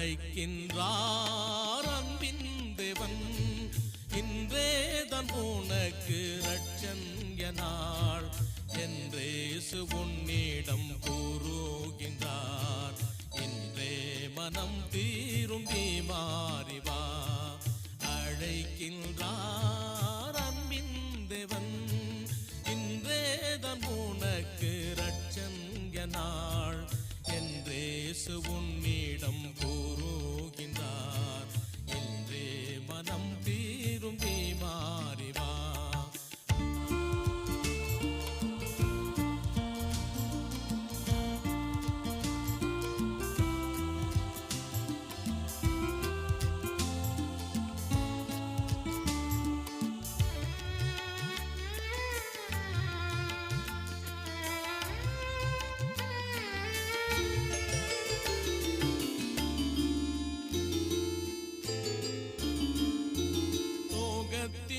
அழைக்கின்றார் அன்பின் தேவன். இன்றேதன் உனக்கு ரட்சன்ய நாள் என்றேசு உன்னிடம் கூறுகின்றார். இன்றே மனம் தீரும் மாறிவா அழைக்கின்றார் அன்பின் தேவன். இன்றேதன் உனக்கு ரட்சன்ய நாள் என்றேசு உன்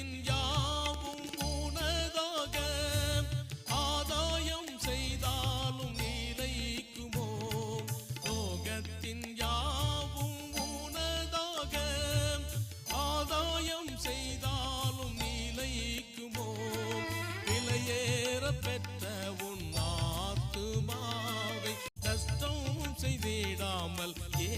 லோகத்தின் யாவும் உனதாக ஆதாயம் செய்தாலும் நிலைக்குமோ லோகத்தின் யாவும் உனதாக ஆதாயம் செய்தாலும் நிலைக்குமோ விலையேற பெற்ற உன் ஆத்துமாவை கஷ்டம் செய்திடாமல் ஏ